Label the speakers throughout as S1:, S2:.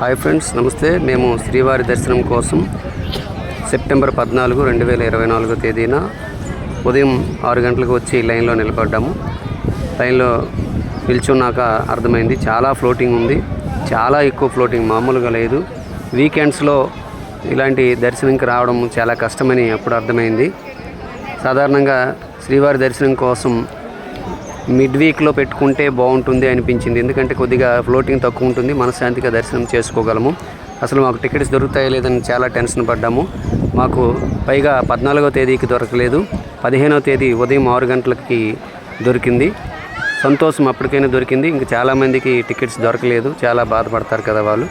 S1: Hi friends నమస్తే. మేము శ్రీవారి దర్శనం కోసం సెప్టెంబర్ పద్నాలుగు రెండు వేల ఇరవై నాలుగో తేదీన ఉదయం ఆరు గంటలకు వచ్చి లైన్లో నిలబడ్డాము. లైన్లో నిల్చున్నాక అర్థమైంది చాలా ఫ్లోటింగ్ ఉంది. చాలా ఎక్కువ ఫ్లోటింగ్ మామూలుగా లేదు. వీకెండ్స్లో ఇలాంటి దర్శనంకి రావడం చాలా కష్టమని అప్పుడు అర్థమైంది. సాధారణంగా శ్రీవారి దర్శనం కోసం మిడ్ వీక్లో పెట్టుకుంటే బాగుంటుంది అనిపించింది. ఎందుకంటే కొద్దిగా ఫ్లోటింగ్ తక్కువ ఉంటుంది. మనశ్శాంతిగా దర్శనం చేసుకోగలము. అసలు మాకు టికెట్స్ దొరుకుతాయో లేదని చాలా టెన్షన్ పడ్డాము. మాకు పైగా పద్నాలుగో తేదీకి దొరకలేదు. పదిహేనో తేదీ ఉదయం ఆరు గంటలకి దొరికింది. సంతోషం అప్పటికైనా దొరికింది. ఇంకా చాలామందికి టికెట్స్ దొరకలేదు. చాలా బాధపడతారు కదా వాళ్ళు.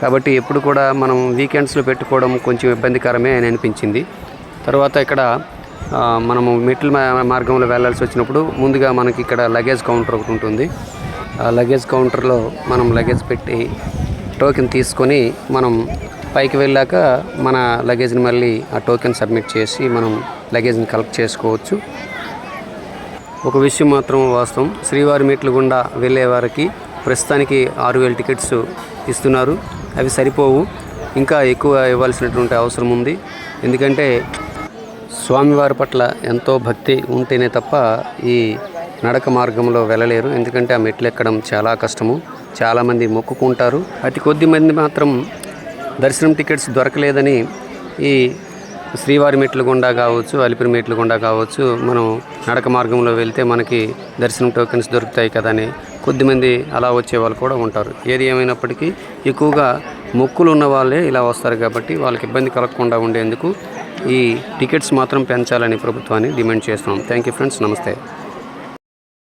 S1: కాబట్టి ఎప్పుడు కూడా మనం వీకెండ్స్లో పెట్టుకోవడం కొంచెం ఇబ్బందికరమే అని అనిపించింది. తర్వాత ఇక్కడ మనము మెట్ల మార్గంలో వెళ్ళాల్సి వచ్చినప్పుడు ముందుగా మనకి ఇక్కడ లగేజ్ కౌంటర్ ఒకటి ఉంటుంది. ఆ లగేజ్ కౌంటర్లో మనం లగేజ్ పెట్టి టోకెన్ తీసుకొని మనం పైకి వెళ్ళాక మన లగేజ్ని మళ్ళీ ఆ టోకెన్ సబ్మిట్ చేసి మనం లగేజ్ని కలెక్ట్ చేసుకోవచ్చు. ఒక విషయం మాత్రం వాస్తవం. శ్రీవారి మెట్లు గుండా వెళ్ళే వారికి ప్రస్తుతానికి ఆరు వేల టికెట్స్ ఇస్తున్నారు. అవి సరిపోవు. ఇంకా ఎక్కువ ఇవ్వాల్సినటువంటి అవసరం ఉంది. ఎందుకంటే స్వామివారి పట్ల ఎంతో భక్తి ఉంటేనే తప్ప ఈ నడక మార్గంలో వెళ్ళలేరు. ఎందుకంటే ఆ మెట్లు ఎక్కడం చాలా కష్టము. చాలామంది మొక్కుకుంటారు. అతి కొద్ది మంది మాత్రం దర్శనం టికెట్స్ దొరకలేదని ఈ శ్రీవారి మెట్లు గుండా కావచ్చు అలిపిరి మెట్లు గుండా కావచ్చు మనం నడక మార్గంలో వెళ్తే మనకి దర్శనం టోకెన్స్ దొరుకుతాయి కదా అని కొద్దిమంది అలా వచ్చే వాళ్ళు కూడా ఉంటారు. ఏది ఏమైనప్పటికీ ఎక్కువగా మొక్కులు ఉన్న వాళ్ళే ఇలా వస్తారు కాబట్టి వాళ్ళకి ఇబ్బంది కలగకుండా ఉండేందుకు ఈ టికెట్స్ మాత్రం పెంచాలని ప్రభుత్వాన్ని డిమాండ్ చేస్తున్నాం. Thank you friends. నమస్తే.